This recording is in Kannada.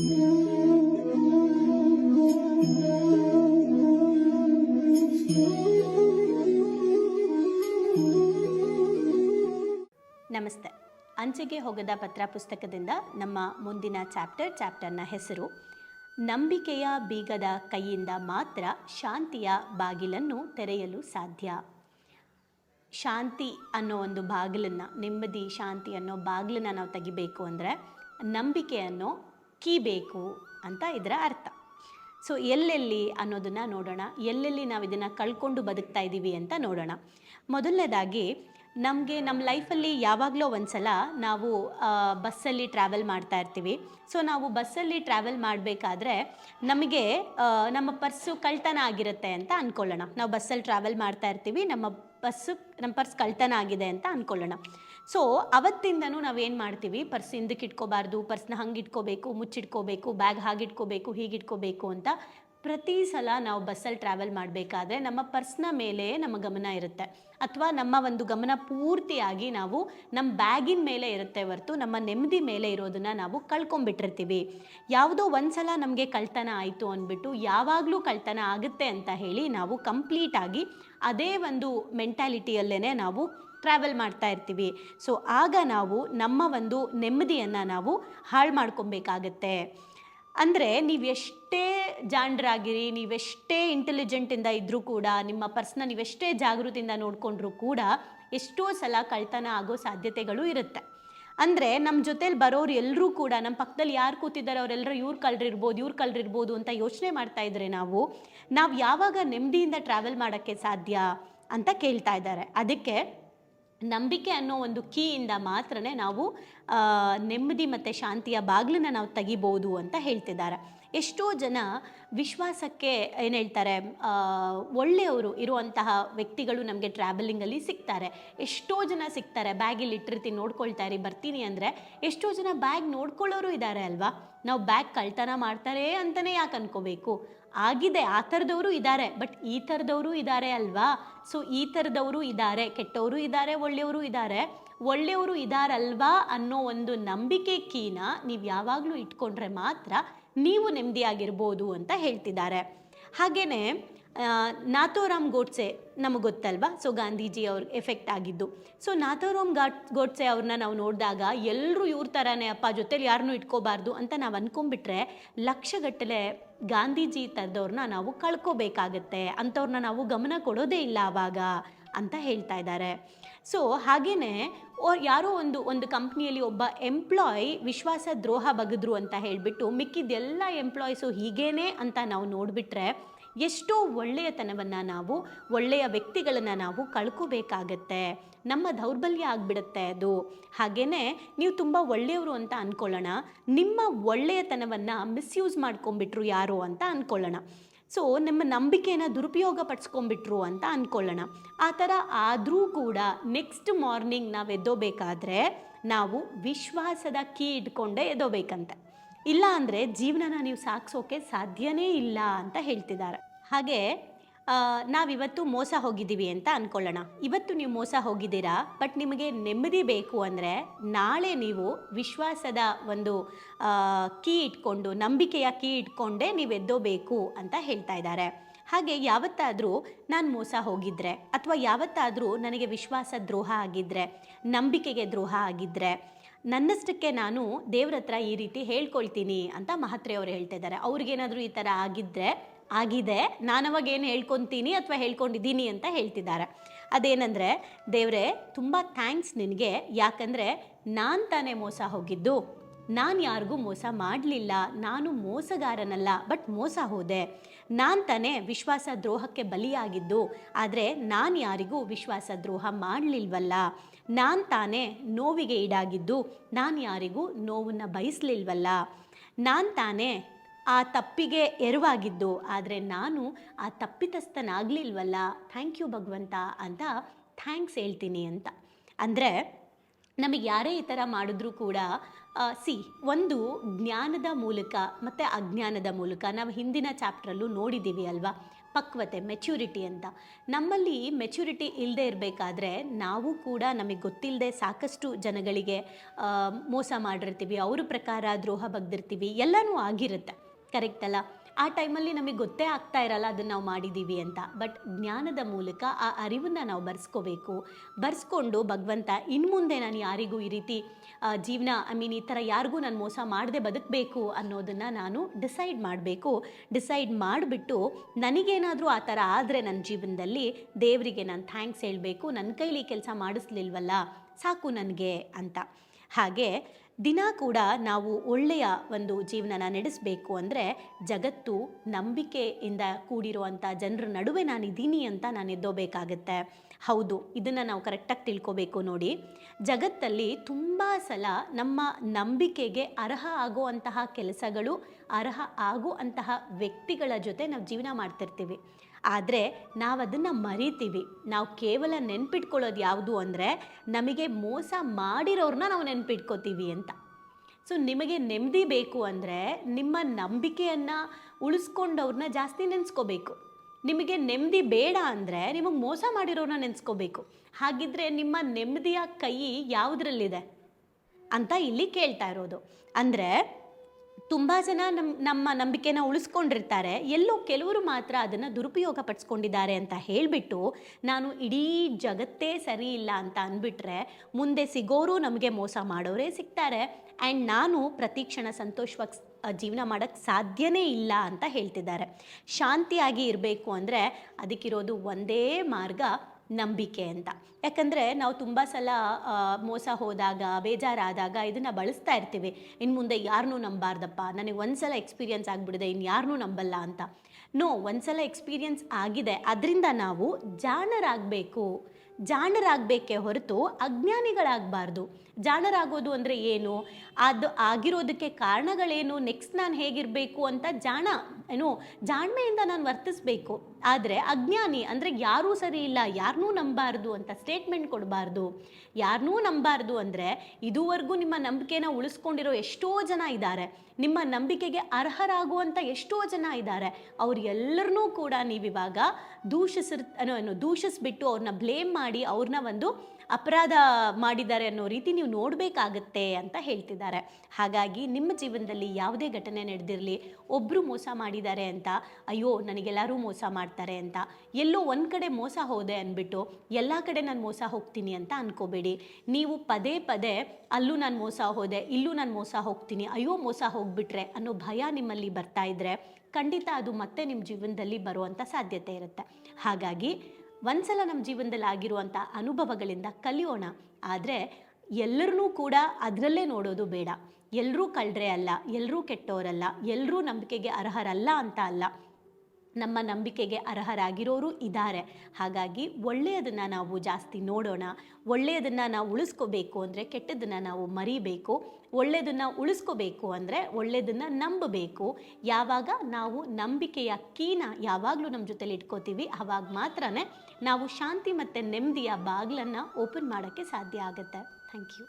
ನಮಸ್ತೆ. ಅಂಚೆಗೆ ಹೋಗದ ಪತ್ರ ಪುಸ್ತಕದಿಂದ ನಮ್ಮ ಮುಂದಿನ ಚಾಪ್ಟರ್ ಚಾಪ್ಟರ್ನ ಹೆಸರು, ನಂಬಿಕೆಯ ಬೀಗದ ಕೈಯಿಂದ ಮಾತ್ರ ಶಾಂತಿಯ ಬಾಗಿಲನ್ನು ತೆರೆಯಲು ಸಾಧ್ಯ. ಶಾಂತಿ ಅನ್ನೋ ಒಂದು ಬಾಗಿಲನ್ನು, ನೆಮ್ಮದಿ, ಶಾಂತಿ ಅನ್ನೋ ಬಾಗಿಲನ್ನು ನಾವು ತೆಗಿಬೇಕು ಅಂದರೆ ನಂಬಿಕೆ ಅನ್ನೋ ಕೀ ಬೇಕು ಅಂತ ಇದರ ಅರ್ಥ. ಸೊ ಎಲ್ಲೆಲ್ಲಿ ಅನ್ನೋದನ್ನು ನೋಡೋಣ. ಎಲ್ಲೆಲ್ಲಿ ನಾವು ಇದನ್ನು ಕಳ್ಕೊಂಡು ಬದುಕ್ತಾ ಇದ್ದೀವಿ ಅಂತ ನೋಡೋಣ. ಮೊದಲನೇದಾಗಿ, ನಮಗೆ ನಮ್ಮ ಲೈಫಲ್ಲಿ ಯಾವಾಗಲೋ ಒಂದು ಸಲ ನಾವು ಬಸ್ಸಲ್ಲಿ ಟ್ರಾವೆಲ್ ಮಾಡ್ತಾ ಇರ್ತೀವಿ. ಸೊ ನಾವು ಬಸ್ಸಲ್ಲಿ ಟ್ರಾವೆಲ್ ಮಾಡಬೇಕಾದ್ರೆ ನಮಗೆ ನಮ್ಮ ಪರ್ಸು ಕಳ್ತನ ಆಗಿರುತ್ತೆ ಅಂತ ಅಂದ್ಕೊಳ್ಳೋಣ ನಾವು ಬಸ್ಸಲ್ಲಿ ಟ್ರಾವೆಲ್ ಮಾಡ್ತಾ ಇರ್ತೀವಿ, ನಮ್ಮ ಬಸ್ಸು ನಮ್ಮ ಪರ್ಸ್ ಕಳ್ತನ ಆಗಿದೆ ಅಂತ ಅಂದ್ಕೊಳ್ಳೋಣ ಸೊ ಅವತ್ತಿಂದನೂ ನಾವೇನು ಮಾಡ್ತೀವಿ? ಪರ್ಸ್ ಹಿಂದಕ್ಕೆ ಇಟ್ಕೋಬಾರ್ದು ಪರ್ಸ್ನ ಹಂಗೆ ಇಟ್ಕೋಬೇಕು, ಮುಚ್ಚಿಟ್ಕೋಬೇಕು, ಬ್ಯಾಗ್ ಹಾಗಿಟ್ಕೋಬೇಕು ಹೀಗಿಟ್ಕೋಬೇಕು ಅಂತ ಪ್ರತಿ ಸಲ ನಾವು ಬಸ್ಸಲ್ಲಿ ಟ್ರಾವೆಲ್ ಮಾಡಬೇಕಾದ್ರೆ ನಮ್ಮ ಪರ್ಸ್ನ ಮೇಲೆ ನಮ್ಮ ಗಮನ ಇರುತ್ತೆ. ಅಥವಾ ನಮ್ಮ ಒಂದು ಗಮನ ಪೂರ್ತಿಯಾಗಿ ನಾವು ನಮ್ಮ ಬ್ಯಾಗಿನ ಮೇಲೆ ಇರುತ್ತೆ ಹೊರತು ನಮ್ಮ ನೆಮ್ಮದಿ ಮೇಲೆ ಇರೋದನ್ನ ನಾವು ಕಳ್ಕೊಂಬಿಟ್ಟಿರ್ತೀವಿ. ಯಾವುದೋ ಒಂದು ಸಲ ನಮಗೆ ಕಳ್ತನ ಆಯಿತು ಅಂದ್ಬಿಟ್ಟು ಯಾವಾಗಲೂ ಕಳ್ತನ ಆಗುತ್ತೆ ಅಂತ ಹೇಳಿ ನಾವು ಕಂಪ್ಲೀಟಾಗಿ ಅದೇ ಒಂದು ಮೆಂಟ್ಯಾಲಿಟಿಯಲ್ಲೇ ನಾವು ಟ್ರಾವೆಲ್ ಮಾಡ್ತಾ ಇರ್ತೀವಿ. ಸೊ ಆಗ ನಾವು ನಮ್ಮ ಒಂದು ನೆಮ್ಮದಿಯನ್ನು ನಾವು ಹಾಳು ಮಾಡ್ಕೊಬೇಕಾಗತ್ತೆ. ಅಂದರೆ ನೀವು ಎಷ್ಟೇ ಜಾಣರಾಗಿರಿ ನೀವೆಷ್ಟೇ ಇಂಟೆಲಿಜೆಂಟಿಂದ ಇದ್ದರೂ ಕೂಡ, ನಿಮ್ಮ ಪರ್ಸ್ನ ನೀವೆಷ್ಟೇ ಜಾಗೃತಿಯಿಂದ ನೋಡಿಕೊಂಡ್ರೂ ಕೂಡ ಎಷ್ಟೋ ಸಲ ಕಳ್ತನ ಆಗೋ ಸಾಧ್ಯತೆಗಳು ಇರುತ್ತೆ. ಅಂದರೆ ನಮ್ಮ ಜೊತೇಲಿ ಬರೋರು ಎಲ್ಲರೂ ಕೂಡ ನಮ್ಮ ಪಕ್ಕದಲ್ಲಿ ಯಾರು ಕೂತಿದ್ದಾರೆ ಅವರೆಲ್ಲರೂ ಇವ್ರು ಕಳ್ರಿರ್ಬೋದು ಇವ್ರು ಕಳ್ರಿರ್ಬೋದು ಅಂತ ಯೋಚನೆ ಮಾಡ್ತಾ ಇದ್ರೆ ನಾವು ನಾವು ಯಾವಾಗ ನೆಮ್ಮದಿಯಿಂದ ಟ್ರಾವೆಲ್ ಮಾಡೋಕ್ಕೆ ಸಾಧ್ಯ ಅಂತ ಕೇಳ್ತಾ ಇದ್ದಾರೆ. ಅದಕ್ಕೆ ನಂಬಿಕೆ ಅನ್ನೋ ಒಂದು ಕೀಯಿಂದ ಮಾತ್ರನೇ ನಾವು ನೆಮ್ಮದಿ ಮತ್ತು ಶಾಂತಿಯ ಬಾಗಿಲನ್ನ ನಾವು ತೆಗಿಬೋದು ಅಂತ ಹೇಳ್ತಿದ್ದಾರೆ. ಎಷ್ಟೋ ಜನ ವಿಶ್ವಾಸಕ್ಕೆ ಏನು ಹೇಳ್ತಾರೆ ಒಳ್ಳೆಯವರು ಇರುವಂತಹ ವ್ಯಕ್ತಿಗಳು ನಮಗೆ ಟ್ರಾವೆಲಿಂಗಲ್ಲಿ ಸಿಗ್ತಾರೆ. ಎಷ್ಟೋ ಜನ ಸಿಗ್ತಾರೆ ಬ್ಯಾಗಿಲ್ಲಿ ಇಟ್ಟಿರ್ತೀನಿ, ನೋಡ್ಕೊಳ್ತಾ ಇರಿ, ಬರ್ತೀನಿ ಅಂದರೆ ಎಷ್ಟೋ ಜನ ಬ್ಯಾಗ್ ನೋಡ್ಕೊಳ್ಳೋರು ಇದ್ದಾರೆ ಅಲ್ವಾ? ನಾವು ಬ್ಯಾಗ್ ಕಳ್ತನ ಮಾಡ್ತಾರೆ ಅಂತಲೇ ಯಾಕೆ ಅನ್ಕೋಬೇಕು? ಆಗಿದೆ, ಆ ಥರದವರು ಇದ್ದಾರೆ ಬಟ್ ಈ ಥರದವರು ಇದ್ದಾರೆ ಅಲ್ವಾ? ಸೊ ಈ ಥರದವರು ಇದ್ದಾರೆ ಕೆಟ್ಟವರು ಇದ್ದಾರೆ ಒಳ್ಳೆಯವರು ಇದ್ದಾರೆ ಒಳ್ಳೆಯವರು ಇದ್ದಾರಲ್ವಾ ಅನ್ನೋ ಒಂದು ನಂಬಿಕೆ ಕೀನ ನೀವು ಯಾವಾಗಲೂ ಇಟ್ಕೊಂಡ್ರೆ ಮಾತ್ರ ನೀವು ನೆಮ್ಮದಿಯಾಗಿರ್ಬೋದು ಅಂತ ಹೇಳ್ತಿದ್ದಾರೆ. ಹಾಗೆಯೇ ನಾಥೋರಾಮ್ ಗೋಡ್ಸೆ ನಮಗೆ ಗೊತ್ತಲ್ವಾ? ಸೊ, ಗಾಂಧೀಜಿ ಅವ್ರ ಎಫೆಕ್ಟ್ ಆಗಿದ್ದು. ಸೊ, ನಾಥೋರಾಮ್ ಗಾಟ್ ಗೋಡ್ಸೆ ಅವ್ರನ್ನ ನಾವು ನೋಡಿದಾಗ ಎಲ್ಲರೂ ಇವ್ರ ಥರನೇ ಅಪ್ಪ ಜೊತೇಲಿ ಯಾರನ್ನೂ ಇಟ್ಕೋಬಾರ್ದು ಅಂತ ನಾವು ಅಂದ್ಕೊಂಬಿಟ್ರೆ ಲಕ್ಷಗಟ್ಟಲೆ ಗಾಂಧೀಜಿ ಥರದವ್ರನ್ನ ನಾವು ಕಳ್ಕೋಬೇಕಾಗತ್ತೆ. ಅಂಥವ್ರನ್ನ ನಾವು ಗಮನ ಕೊಡೋದೇ ಇಲ್ಲ ಆವಾಗ ಅಂತ ಹೇಳ್ತಾ ಇದ್ದಾರೆ. ಸೊ ಹಾಗೆಯೇ ಯಾರೋ ಒಂದು ಒಂದು ಕಂಪ್ನಿಯಲ್ಲಿ ಒಬ್ಬ ಎಂಪ್ಲಾಯ್ ವಿಶ್ವಾಸ ದ್ರೋಹ ಬಗೆದ್ರು ಅಂತ ಹೇಳಿಬಿಟ್ಟು ಮಿಕ್ಕಿದ್ದೆಲ್ಲ ಎಂಪ್ಲಾಯೀಸು ಹೀಗೇನೆ ಅಂತ ನಾವು ನೋಡಿಬಿಟ್ರೆ ಎಷ್ಟೋ ಒಳ್ಳೆಯತನವನ್ನು ನಾವು, ಒಳ್ಳೆಯ ವ್ಯಕ್ತಿಗಳನ್ನು ನಾವು ಕಳ್ಕೋಬೇಕಾಗತ್ತೆ. ನಮ್ಮ ದೌರ್ಬಲ್ಯ ಆಗಿಬಿಡುತ್ತೆ ಅದು. ಹಾಗೆಯೇ ನೀವು ತುಂಬ ಒಳ್ಳೆಯವರು ಅಂತ ಅಂದ್ಕೊಳ್ಳೋಣ ನಿಮ್ಮ ಒಳ್ಳೆಯತನವನ್ನು ಮಿಸ್ಯೂಸ್ ಮಾಡ್ಕೊಂಬಿಟ್ರು ಯಾರು ಅಂತ ಅಂದ್ಕೊಳ್ಳೋಣ ಸೊ ನಿಮ್ಮ ನಂಬಿಕೆನ ದುರುಪಯೋಗ ಪಡಿಸ್ಕೊಂಬಿಟ್ರು ಅಂತ ಅಂದ್ಕೊಳ್ಳೋಣ ಆ ಥರ ಆದರೂ ಕೂಡ ನೆಕ್ಸ್ಟ್ ಮಾರ್ನಿಂಗ್ ನಾವು ಎದ್ದೋಬೇಕಾದ್ರೆ ನಾವು ವಿಶ್ವಾಸದ ಕೀ ಇಟ್ಕೊಂಡೇ ಎದ್ದೋಬೇಕಂತೆ. ಇಲ್ಲ ಅಂದರೆ ಜೀವನನ ನೀವು ಸಾಗಿಸೋಕೆ ಸಾಧ್ಯನೇ ಇಲ್ಲ ಅಂತ ಹೇಳ್ತಿದ್ದಾರೆ. ಹಾಗೆ ನಾವಿವತ್ತು ಮೋಸ ಹೋಗಿದ್ದೀವಿ ಅಂತ ಅಂದ್ಕೊಳ್ಳೋಣ ಇವತ್ತು ನೀವು ಮೋಸ ಹೋಗಿದ್ದೀರಾ, ಬಟ್ ನಿಮಗೆ ನೆಮ್ಮದಿ ಬೇಕು ಅಂದರೆ ನಾಳೆ ನೀವು ವಿಶ್ವಾಸದ ಒಂದು ಕೀ ಇಟ್ಕೊಂಡು, ನಂಬಿಕೆಯ ಕೀ ಇಟ್ಕೊಂಡೇ ನೀವು ಎದ್ದೋಬೇಕು ಅಂತ ಹೇಳ್ತಾ ಇದ್ದಾರೆ. ಹಾಗೆ ಯಾವತ್ತಾದರೂ ನಾನು ಮೋಸ ಹೋಗಿದ್ರೆ, ಅಥವಾ ಯಾವತ್ತಾದರೂ ನನಗೆ ವಿಶ್ವಾಸ ದ್ರೋಹ ಆಗಿದ್ದರೆ ನಂಬಿಕೆಗೆ ದ್ರೋಹ ಆಗಿದ್ದರೆ ನನ್ನಷ್ಟಕ್ಕೆ ನಾನು ದೇವ್ರ ಹತ್ರ ಈ ರೀತಿ ಹೇಳ್ಕೊಳ್ತೀನಿ ಅಂತ ಮಹತ್ರೆಯವರು ಹೇಳ್ತಾ ಇದ್ದಾರೆ. ಅವ್ರಿಗೇನಾದರೂ ಈ ಥರ ಆಗಿದ್ದರೆ ಆಗಿದೆ. ನಾನವಾಗ ಏನು ಹೇಳ್ಕೊತೀನಿ ಅಥವಾ ಹೇಳ್ಕೊಂಡಿದ್ದೀನಿ ಅಂತ ಹೇಳ್ತಿದ್ದಾರೆ. ಅದೇನಂದರೆ, ದೇವರೇ, ತುಂಬ ಥ್ಯಾಂಕ್ಸ್ ನಿನಗೆ. ಯಾಕಂದರೆ, ನಾನು ತಾನೇ ಮೋಸ ಹೋಗಿದ್ದು. ನಾನು ಯಾರಿಗೂ ಮೋಸ ಮಾಡಲಿಲ್ಲ. ನಾನು ಮೋಸಗಾರನಲ್ಲ, ಬಟ್ ಮೋಸ ಹೋದೆ. ನಾನು ತಾನೇ ವಿಶ್ವಾಸ ದ್ರೋಹಕ್ಕೆ ಬಲಿಯಾಗಿದ್ದು. ಆದರೆ, ನಾನು ಯಾರಿಗೂ ವಿಶ್ವಾಸ ದ್ರೋಹ ಮಾಡಲಿಲ್ವಲ್ಲ. ನಾನು ತಾನೇ ನೋವಿಗೆ ಈಡಾಗಿದ್ದು. ನಾನು ಯಾರಿಗೂ ನೋವನ್ನು ಬಯಸಲಿಲ್ವಲ್ಲ. ನಾನು ತಾನೇ ಆ ತಪ್ಪಿಗೆ ಎರವಾಗಿದ್ದು, ಆದರೆ ನಾನು ಆ ತಪ್ಪಿತಸ್ಥನಾಗಲಿಲ್ವಲ್ಲ? ಥ್ಯಾಂಕ್ ಯು ಭಗವಂತ ಅಂತ ಥ್ಯಾಂಕ್ಸ್ ಹೇಳ್ತೀನಿ ಅಂತ. ಅಂದರೆ ನಮಗೆ ಯಾರೇ ಈ ಥರ ಮಾಡಿದ್ರೂ ಕೂಡ ಸಿ, ಒಂದು ಜ್ಞಾನದ ಮೂಲಕ ಮತ್ತು ಅಜ್ಞಾನದ ಮೂಲಕ ನಾವು ಹಿಂದಿನ ಚಾಪ್ಟ್ರಲ್ಲೂ ನೋಡಿದ್ದೀವಿ ಅಲ್ವಾ? ಪಕ್ವತೆ, ಮೆಚ್ಯೂರಿಟಿ ಅಂತ. ನಮ್ಮಲ್ಲಿ ಮೆಚ್ಯೂರಿಟಿ ಇಲ್ಲದೆ ಇರಬೇಕಾದ್ರೆ ನಾವು ಕೂಡ ನಮಗೆ ಗೊತ್ತಿಲ್ಲದೆ ಸಾಕಷ್ಟು ಜನಗಳಿಗೆ ಮೋಸ ಮಾಡಿರ್ತೀವಿ, ಅವ್ರ ಪ್ರಕಾರ ದ್ರೋಹ ಬಗ್ದಿರ್ತೀವಿ, ಎಲ್ಲನೂ ಆಗಿರುತ್ತೆ. ಕರೆಕ್ಟ್ ಅಲ್ಲ. ಆ ಟೈಮಲ್ಲಿ ನಮಗೆ ಗೊತ್ತೇ ಆಗ್ತಾ ಇರಲ್ಲ ಅದನ್ನು ನಾವು ಮಾಡಿದ್ದೀವಿ ಅಂತ. ಬಟ್ ಜ್ಞಾನದ ಮೂಲಕ ಆ ಅರಿವನ್ನು ನಾವು ಬರ್ಸ್ಕೋಬೇಕು. ಬರ್ಸ್ಕೊಂಡು ಭಗವಂತ ಇನ್ನು ಮುಂದೆ ನಾನು ಯಾರಿಗೂ ಈ ರೀತಿ ಜೀವನ ಐ ಮೀನ್ ಈ ಥರ ಯಾರಿಗೂ ನಾನು ಮೋಸ ಮಾಡದೆ ಬದುಕಬೇಕು ಅನ್ನೋದನ್ನು ನಾನು ಡಿಸೈಡ್ ಮಾಡಬೇಕು. ಡಿಸೈಡ್ ಮಾಡಿಬಿಟ್ಟು ನನಗೇನಾದರೂ ಆ ಥರ ಆದರೆ ನನ್ನ ಜೀವನದಲ್ಲಿ ದೇವರಿಗೆ ನಾನು ಥ್ಯಾಂಕ್ಸ್ ಹೇಳಬೇಕು. ನನ್ನ ಕೈಲಿ ಕೆಲಸ ಮಾಡಿಸ್ಲಿಲ್ವಲ್ಲ? ಸಾಕು ನನಗೆ ಅಂತ. ಹಾಗೆ ದಿನ ಕೂಡ ನಾವು ಒಳ್ಳೆಯ ಒಂದು ಜೀವನನ ನಡೆಸಬೇಕು ಅಂದರೆ ಜಗತ್ತು ನಂಬಿಕೆಯಿಂದ ಕೂಡಿರುವಂಥ ಜನರ ನಡುವೆ ನಾನು ಇದ್ದೀನಿ ಅಂತ ನಾನು ಎದ್ದೋಬೇಕಾಗತ್ತೆ. ಹೌದು, ಇದನ್ನು ನಾವು ಕರೆಕ್ಟಾಗಿ ತಿಳ್ಕೋಬೇಕು ನೋಡಿ. ಜಗತ್ತಲ್ಲಿ ತುಂಬ ಸಲ ನಮ್ಮ ನಂಬಿಕೆಗೆ ಅರ್ಹ ಆಗುವಂತಹ ಕೆಲಸಗಳು, ಅರ್ಹ ಆಗುವಂತಹ ವ್ಯಕ್ತಿಗಳ ಜೊತೆ ನಾವು ಜೀವನ ಮಾಡ್ತಿರ್ತೀವಿ. ಆದರೆ ನಾವು ಅದನ್ನು ಮರಿತೀವಿ. ನಾವು ಕೇವಲ ನೆನ್ಪಿಟ್ಕೊಳ್ಳೋದು ಯಾವುದು ಅಂದರೆ ನಮಗೆ ಮೋಸ ಮಾಡಿರೋರನ್ನ ನಾವು ನೆನ್ಪಿಟ್ಕೋತೀವಿ ಅಂತ. ಸೊ ನಿಮಗೆ ನೆಮ್ಮದಿ ಬೇಕು ಅಂದರೆ ನಿಮ್ಮ ನಂಬಿಕೆಯನ್ನು ಉಳಿಸ್ಕೊಂಡವ್ರನ್ನ ಜಾಸ್ತಿ ನೆನೆಸ್ಕೋಬೇಕು. ನಿಮಗೆ ನೆಮ್ಮದಿ ಬೇಡ ಅಂದರೆ ನಿಮಗೆ ಮೋಸ ಮಾಡಿರೋರನ್ನ ನೆನೆಸ್ಕೋಬೇಕು. ಹಾಗಿದ್ರೆ ನಿಮ್ಮ ನೆಮ್ಮದಿಯ ಕೈ ಯಾವುದ್ರಲ್ಲಿದೆ? ಅಂತ ಇಲ್ಲಿ ಕೇಳ್ತಾ ಇರೋದು. ಅಂದರೆ ತುಂಬ ಜನ ನಮ್ಮ ನಮ್ಮ ನಂಬಿಕೆನ ಉಳಿಸ್ಕೊಂಡಿರ್ತಾರೆ. ಎಲ್ಲೋ ಕೆಲವರು ಮಾತ್ರ ಅದನ್ನು ದುರುಪಯೋಗ ಪಡಿಸ್ಕೊಂಡಿದ್ದಾರೆ ಅಂತ ಹೇಳಿಬಿಟ್ಟು ನಾನು ಇಡೀ ಜಗತ್ತೇ ಸರಿ ಇಲ್ಲ ಅಂತ ಅಂದ್ಬಿಟ್ರೆ ಮುಂದೆ ಸಿಗೋರು ನಮಗೆ ಮೋಸ ಮಾಡೋರೇ ಸಿಗ್ತಾರೆ. ಆ್ಯಂಡ್ ನಾನು ಪ್ರತಿ ಕ್ಷಣ ಸಂತೋಷವಾಗಿ ಜೀವನ ಮಾಡೋಕ್ಕೆ ಸಾಧ್ಯನೇ ಇಲ್ಲ ಅಂತ ಹೇಳ್ತಿದ್ದಾರೆ. ಶಾಂತಿಯಾಗಿ ಇರಬೇಕು ಅಂದರೆ ಅದಕ್ಕಿರೋದು ಒಂದೇ ಮಾರ್ಗ ನಂಬಿಕೆ ಅಂತ. ಯಾಕಂದರೆ ನಾವು ತುಂಬ ಸಲ ಮೋಸ ಹೋದಾಗ, ಬೇಜಾರಾದಾಗ ಇದನ್ನು ಬಳಸ್ತಾ ಇರ್ತೀವಿ. ಇನ್ನು ಮುಂದೆ ಯಾರನ್ನೂ ನಂಬಾರ್ದಪ್ಪ. ನನಗೆ ಒಂದ್ಸಲ ಎಕ್ಸ್ಪೀರಿಯನ್ಸ್ ಆಗಿಬಿಡಿದೆ ಇನ್ನು ಯಾರನ್ನೂ ನಂಬಲ್ಲ ಅಂತ. ನೋ ಒಂದ್ಸಲ ಎಕ್ಸ್ಪೀರಿಯನ್ಸ್ ಆಗಿದೆ. ಅದರಿಂದ ನಾವು ಜಾಣರಾಗಬೇಕು. ಜಾಣರಾಗಬೇಕೇ ಹೊರತು ಅಜ್ಞಾನಿಗಳಾಗಬಾರ್ದು. ಜಾಣರಾಗೋದು ಅಂದರೆ ಏನು? ಅದು ಆಗಿರೋದಕ್ಕೆ ಕಾರಣಗಳೇನು? ನೆಕ್ಸ್ಟ್ ನಾನು ಹೇಗಿರಬೇಕು ಅಂತ ಜಾಣ, ಏನು, ಜಾಣ್ಮೆಯಿಂದ ನಾನು ವರ್ತಿಸ್ಬೇಕು. ಆದರೆ ಅಜ್ಞಾನಿ ಅಂದರೆ ಯಾರೂ ಸರಿ ಇಲ್ಲ ಯಾರನ್ನೂ ನಂಬಾರ್ದು ಅಂತ ಸ್ಟೇಟ್ಮೆಂಟ್ ಕೊಡಬಾರ್ದು. ಯಾರನ್ನೂ ನಂಬಾರ್ದು ಅಂದರೆ ಇದುವರೆಗೂ ನಿಮ್ಮ ನಂಬಿಕೆನ ಉಳಿಸ್ಕೊಂಡಿರೋ ಎಷ್ಟೋ ಜನ ಇದ್ದಾರೆ. ನಿಮ್ಮ ನಂಬಿಕೆಗೆ ಅರ್ಹರಾಗುವಂಥ ಎಷ್ಟೋ ಜನ ಇದ್ದಾರೆ. ಅವ್ರು ಎಲ್ಲರನ್ನೂ ಕೂಡ ನೀವಿವಾಗ ದೂಷಿಸಿರ್, ಏನು ದೂಷಿಸ್ಬಿಟ್ಟು ಅವ್ರನ್ನ ಬ್ಲೇಮ್ ಮಾಡಿ ಅವ್ರನ್ನ ಒಂದು ಅಪರಾಧ ಮಾಡಿದ್ದಾರೆ ಅನ್ನೋ ರೀತಿ ನೀವು ನೋಡಬೇಕಾಗತ್ತೆ ಅಂತ ಹೇಳ್ತಿದ್ದಾರೆ. ಹಾಗಾಗಿ ನಿಮ್ಮ ಜೀವನದಲ್ಲಿ ಯಾವುದೇ ಘಟನೆ ನಡೆದಿರಲಿ ಒಬ್ಬರು ಮೋಸ ಮಾಡಿದ್ದಾರೆ ಅಂತ, ಅಯ್ಯೋ, ನನಗೆಲ್ಲರೂ ಮೋಸ ಮಾಡ್ತಾರೆ ಅಂತ, ಎಲ್ಲೋ ಒಂದು ಕಡೆ ಮೋಸ ಹೋದೆ ಅಂದ್ಬಿಟ್ಟು ಎಲ್ಲ ಕಡೆ ನಾನು ಮೋಸ ಹೋಗ್ತೀನಿ ಅಂತ ಅನ್ಕೋಬೇಡಿ. ನೀವು ಪದೇ ಪದೇ ಅಲ್ಲೂ ನಾನು ಮೋಸ ಹೋದೆ, ಇಲ್ಲೂ ನಾನು ಮೋಸ ಹೋಗ್ತೀನಿ, ಅಯ್ಯೋ, ಮೋಸ ಹೋಗ್ಬಿಟ್ರೆ ಅನ್ನೋ ಭಯ ನಿಮ್ಮಲ್ಲಿ ಬರ್ತಾ ಇದ್ರೆ ಖಂಡಿತ ಅದು ಮತ್ತೆ ನಿಮ್ಮ ಜೀವನದಲ್ಲಿ ಬರುವಂಥ ಸಾಧ್ಯತೆ ಇರುತ್ತೆ. ಹಾಗಾಗಿ ಒಂದ್ಸಲ ನಮ್ಮ ಜೀವನದಲ್ಲಿ ಆಗಿರುವಂಥ ಅನುಭವಗಳಿಂದ ಕಲಿಯೋಣ. ಆದರೆ ಎಲ್ಲರನ್ನೂ ಕೂಡ ಅದರಲ್ಲೇ ನೋಡೋದು ಬೇಡ. ಎಲ್ಲರೂ ಕಳ್ರೆ ಅಲ್ಲ ಎಲ್ಲರೂ ಕೆಟ್ಟವರಲ್ಲ ಎಲ್ಲರೂ ನಂಬಿಕೆಗೆ ಅರ್ಹರಲ್ಲ ಅಂತ ಅಲ್ಲ. ನಮ್ಮ ನಂಬಿಕೆಗೆ ಅರ್ಹರಾಗಿರೋರು ಇದ್ದಾರೆ. ಹಾಗಾಗಿ ಒಳ್ಳೆಯದನ್ನು ನಾವು ಜಾಸ್ತಿ ನೋಡೋಣ. ಒಳ್ಳೆಯದನ್ನು ನಾವು ಉಳಿಸ್ಕೋಬೇಕು ಅಂದರೆ ಕೆಟ್ಟದನ್ನು ನಾವು ಮರಿಬೇಕು. ಒಳ್ಳೆಯದನ್ನು ಉಳಿಸ್ಕೋಬೇಕು ಅಂದರೆ ಒಳ್ಳೆಯದನ್ನು ನಂಬಬೇಕು. ಯಾವಾಗ ನಾವು ನಂಬಿಕೆಯ ಕೀನ ಯಾವಾಗಲೂ ನಮ್ಮ ಜೊತೆಲಿ ಇಟ್ಕೋತೀವಿ ಆವಾಗ ಮಾತ್ರ ನಾವು ಶಾಂತಿ ಮತ್ತು ನೆಮ್ಮದಿಯ ಬಾಗಿಲನ್ನು ಓಪನ್ ಮಾಡೋಕ್ಕೆ ಸಾಧ್ಯ ಆಗುತ್ತೆ. Thank you